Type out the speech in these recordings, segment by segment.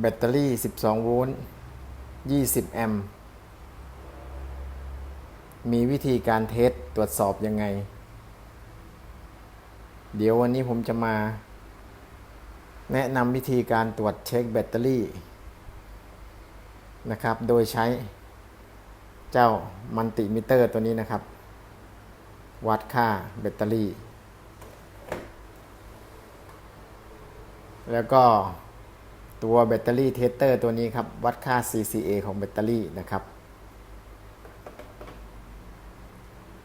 แบตเตอรี่ 12 โวลต์ 20 แอมป์ มีวิธีการเทสตรวจสอบยังไง เดี๋ยววันนี้ผมจะมา แนะนำวิธีการตรวจเช็คแบตเตอรี่นะครับ โดยใช้เจ้ามันติมิเตอร์ตัวนี้นะครับ วัดค่าแบตเตอรี่ แล้วก็ ตัวแบตเตอรี่เทสเตอร์ตัวนี้ครับ วัดค่า CCA ของแบตเตอรี่นะครับ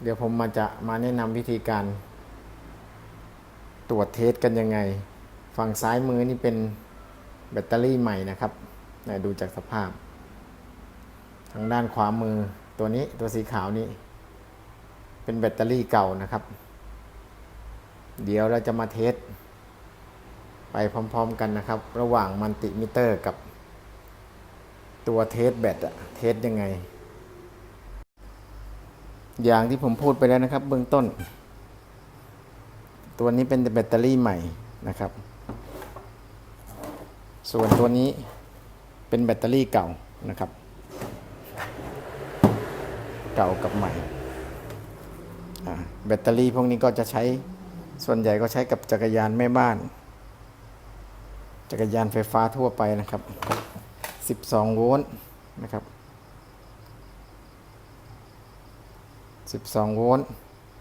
เดี๋ยวผมมาจะมาแนะนำวิธีการ ตรวจเทสกันยังไง ฝั่งซ้ายมือนี่เป็นแบตเตอรี่ใหม่นะครับดูจากสภาพ ทางด้านขวามือตัวนี้ตัวสีขาวนี้เป็นแบตเตอรี่เก่านะครับ เดี๋ยวเราจะมาเทส ไปพร้อมๆกันนะครับ ระหว่างมันติมิเตอร์กับ ตัวเทสแบตอะเทสยังไง อย่างที่ผมพูดไปแล้วนะครับ เบื้องต้น ตัวนี้เป็นแบตเตอรี่ใหม่นะครับ ส่วนตัวนี้เป็นแบตเตอรี่เก่านะครับ เก่ากับใหม่แบตเตอรี่พวกนี้ก็จะใช้ส่วนใหญ่ก็ใช้กับจักรยานแม่บ้าน จักรยานไฟฟ้าทั่วไปนะครับ 12 โวลต์นะครับ 12 โวลต์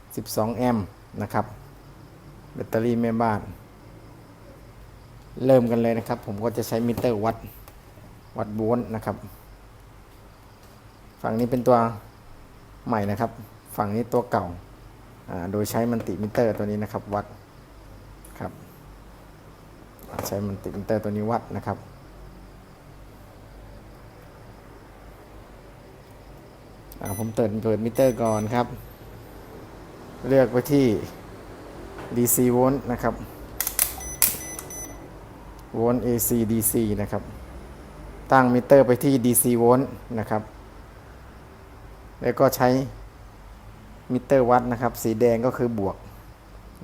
12 แอมป์นะครับ แบตเตอรี่แม่บ้าน เริ่มกันเลยนะครับ ผมก็จะใช้มิเตอร์วัด วัดโวลต์นะครับ ฝั่งนี้เป็นตัวใหม่นะครับ ฝั่งนี้ตัวเก่า โดยใช้มันติมิเตอร์ตัวนี้นะครับวัด ใช้มันติมิเตอร์ตัวนี้วัดนะครับผมเปิดเปิดมิเตอร์ก่อนครับ เลือกไปที่ DC โวลต์นะครับโวลต์ AC DC นะครับ ตั้งมิเตอร์ไปที่ DC โวลต์นะครับ แล้วก็ใช้มิเตอร์วัดนะครับ สีแดงก็คือบวก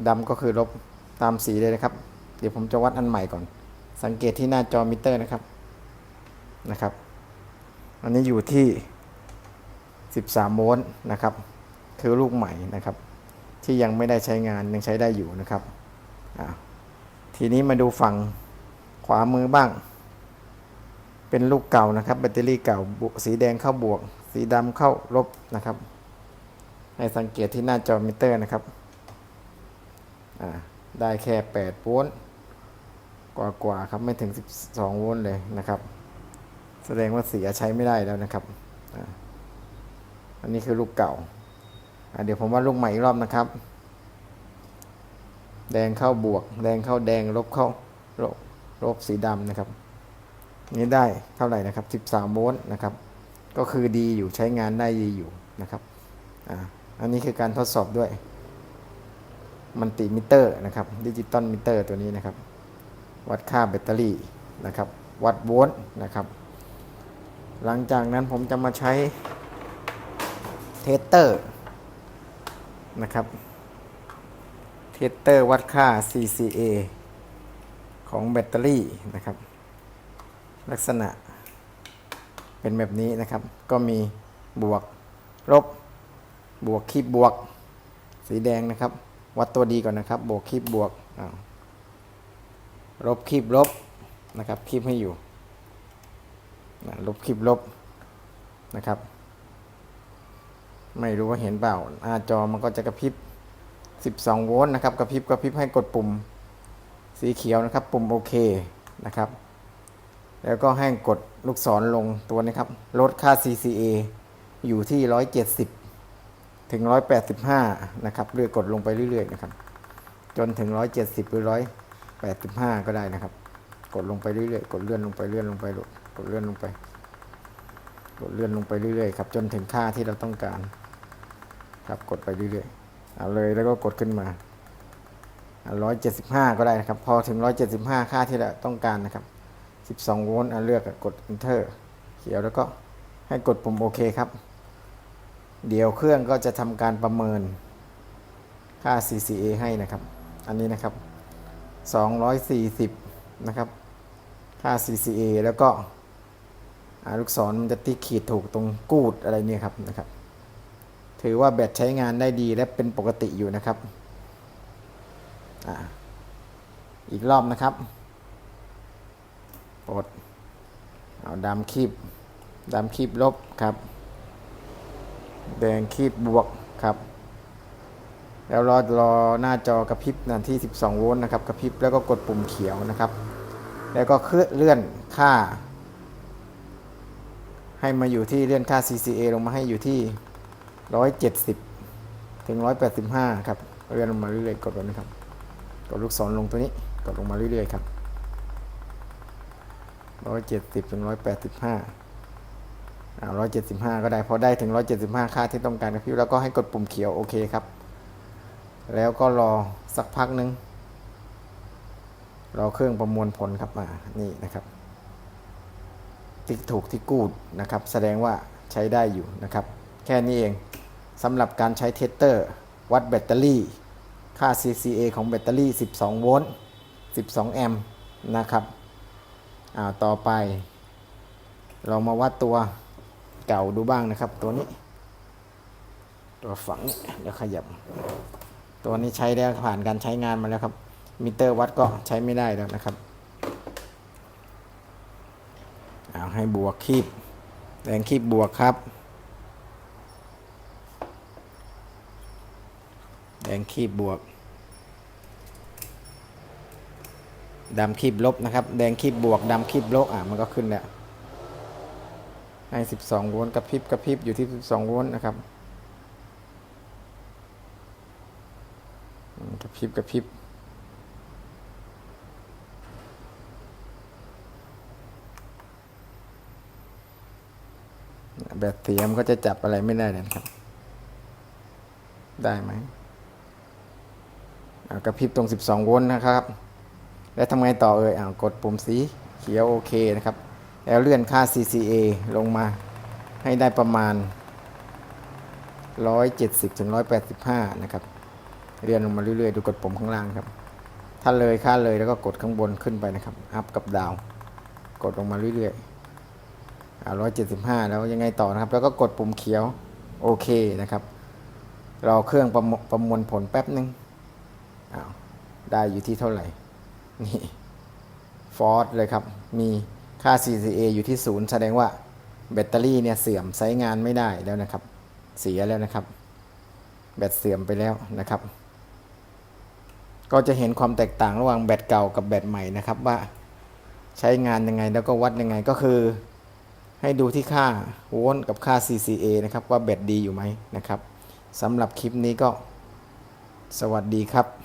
ดำก็คือลบตามสีเลยนะครับ เดี๋ยวผมจะวัดอันใหม่ก่อน สังเกตที่หน้าจอมิเตอร์นะครับนะครับ อันนี้อยู่ที่ 13 โวลต์นะครับ คือลูกใหม่นะครับ ที่ยังไม่ได้ใช้งานยังใช้ได้อยู่นะครับทีนี้มาดูฝั่งขวามือบ้าง เป็นลูกเก่านะครับ แบตเตอรี่เก่าสีแดงเข้าบวก สีดำเข้าลบนะครับ ให้สังเกตที่หน้าจอมิเตอร์นะครับได้แค่8โวลต์ กว่าๆครับไม่ถึง 12 โวลต์เลยนะครับ แสดงว่าเสียใช้ไม่ได้แล้วนะครับ อันนี้คือลูกเก่า เดี๋ยวผมว่าลูกใหม่อีกรอบนะครับ แดงเข้าบวก แดงเข้าแดงลบเข้าลบลบสีดำนะครับ นี้ได้เท่าไหร่นะครับ 13 โวลต์นะครับ ก็คือดีอยู่ใช้งานได้ดีอยู่นะครับอ่าอันนี้คือการทดสอบด้วย มันติมิเตอร์นะครับดิจิตอลมิเตอร์ตัวนี้นะครับ วัดค่าแบตเตอรี่นะครับ วัดโวลต์นะครับ หลังจากนั้นผมจะมาใช้เทสเตอร์นะครับ เทสเตอร์วัดค่า CCA ของแบตเตอรี่นะครับ ลักษณะเป็นแบบนี้นะครับ ก็มีบวกลบบวกคีบบวก สีแดงนะครับ วัดตัวดีก่อนนะครับ บวกคีบบวก ลบคีบลบนะครับคีบให้อยู่ลบคีบลบนะครับ ไม่รู้ว่าเห็นเปล่าหน้าจอมันก็จะกระพริบ 12 โวลต์นะครับกระพริบกระพริบให้กดปุ่มสีเขียวนะครับ ปุ่มโอเคนะครับ แล้วก็ให้กดลูกศรลงตัวนี้ครับลดค่า CCA อยู่ที่ 170 ถึง 185 นะครับเรื่อยกดลงไปเรื่อยๆนะครับ จนถึง 170 หรือ 185 ก็ได้นะครับ กดลงไปเรื่อยๆ กดเลื่อนลงไปเลื่อนลงไปกดเลื่อนลงไป กดเลื่อนลงไปเรื่อยๆครับ จนถึงค่าที่เราต้องการ ครับ กดไปเรื่อยๆ เอาเลยแล้วก็กดขึ้นมา 175 ก็ได้นะครับ พอถึง 175 ค่าที่เราต้องการนะครับ 12 โวลต์เลือกกด enter เขียวแล้วก็ให้กดปุ่มโอเคครับ เดี๋ยวเครื่องก็จะทำการประเมินค่า CCA ให้นะครับ อันนี้นะครับ 240 นะครับ ค่า CCA แล้วก็อ่าลูกศรมันจะติขีดถูกตรงกูดอะไรเนี่ยครับนะครับ ถือว่าแบตใช้งานได้ดีและเป็นปกติอยู่นะครับออีกรอบนะครับปลดเอาดำคีบดำคีบลบครับ แดงคีบบวกครับ แล้วรอรอหน้าจอกระพริบนาที่ 12 โวลต์นะครับกระพริบแล้วก็กดปุ่มเขียวนะครับ แล้วก็เคลื่อนเลื่อนค่า ให้มาอยู่ที่เลื่อนค่า CCA ลงมาให้อยู่ที่ 170 ถึง 185 ครับเลื่อนลงมาเรื่อยๆกดแบบนี้ครับกดลูกศรลงตัวนี้กดลงมาเรื่อยๆครับ 170 ถึง 185อ่า175ก็ได้พอได้ถึง175ค่าที่ต้องการครับพี่แล้วก็ให้กดปุ่มเขียวโอเคครับ แล้วก็รอสักพักหนึ่งรอเครื่องประมวลผลครับมานี่นะครับ ติ๊กถูกที่กูดนะครับ แสดงว่าใช้ได้อยู่นะครับ แค่นี้เองสำหรับการใช้เทสเตอร์ วัดแบตเตอรี่ ค่า CCA ของแบตเตอรี่ 12 โวลต์ 12 แอมป์นะครับอ่าต่อไป เรามาวัดตัวเก่าดูบ้างนะครับ ตัวนี้ ตัวฝังเดี๋ยวขยับ ตัวนี้ใช้แล้วผ่านการใช้งานมาแล้วครับ มิเตอร์วัดก็ใช้ไม่ได้แล้วนะครับเอาให้บวกคีบแรงคีบบวกครับแดงคีบบวกดำคีบลบนะครับ แดงคีบบวกดำคีบลบอะมันก็ขึ้นแล้วให้ 12 โวลต์กระพริบกระพริบอยู่ที่ 12 โวลต์นะครับอืม กระพริบกระพริบแบตเสียมก็จะจับอะไรไม่ได้เลยนะครับ ได้ไหมอ่ากระพริบตรง 12 โวลต์นะครับ แล้วทำไงต่อเอ่ยอ่ากดปุ่มสีเขียวโอเคนะครับ แล้วเลื่อนค่า CCA ลงมาให้ได้ประมาณ 170ถึง185 นะครับ เลื่อนลงมาเรื่อยๆ ดูกดปุ่มข้างล่างครับ ถ้าเลยค่าเลยแล้วก็กดข้างบนขึ้นไปนะครับ อัพกับดาว กดลงมาเรื่อยๆอ่า175แล้วยังไงต่อนะครับ แล้วก็กดปุ่มเขียว โอเคนะครับ รอเครื่องประมประมวลผลแป๊บหนึ่งอ้าว ได้อยู่ที่เท่าไหร่ นี่ฟอร์สเลยครับ มีค่า CCA อยู่ที่ศูนย์แสดงว่าแบตเตอรี่เนี่ยเสื่อมใช้งานไม่ได้แล้วนะครับ เสียแล้วนะครับ แบตเสื่อมไปแล้วนะครับ ก็จะเห็นความแตกต่างระหว่างแบตเก่ากับแบตใหม่นะครับว่าใช้งานยังไงแล้วก็วัดยังไงก็คือ ให้ดูที่ค่าโวลต์กับค่า CCA นะครับว่าแบตดีอยู่ไหมนะครับสำหรับคลิปนี้ก็สวัสดีครับ